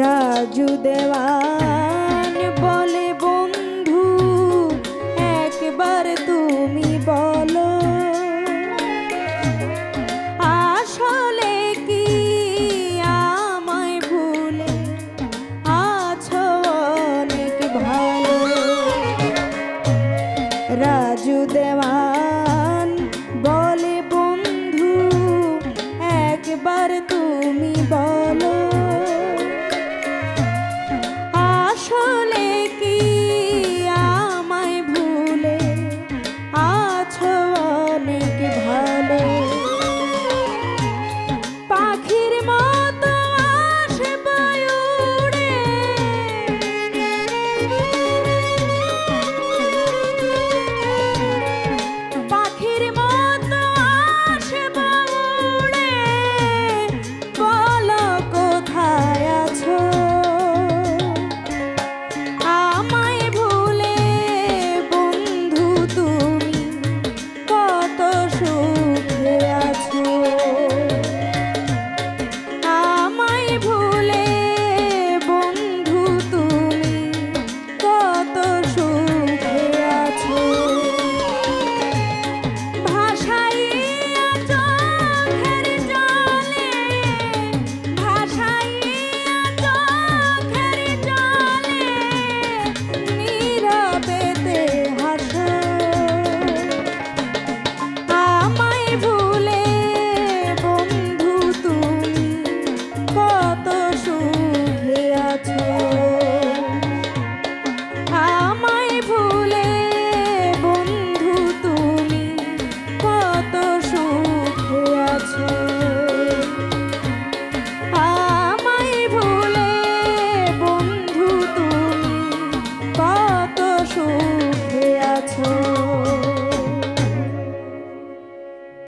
রাজু দেওয়ান বলে, বন্ধু, একবার তুমি বলো, আসলে কি আমায় ভুলে আছো অনেক ভালো? রাজু দেওয়ান বলে, বন্ধু, একবার তুমি বলো। तू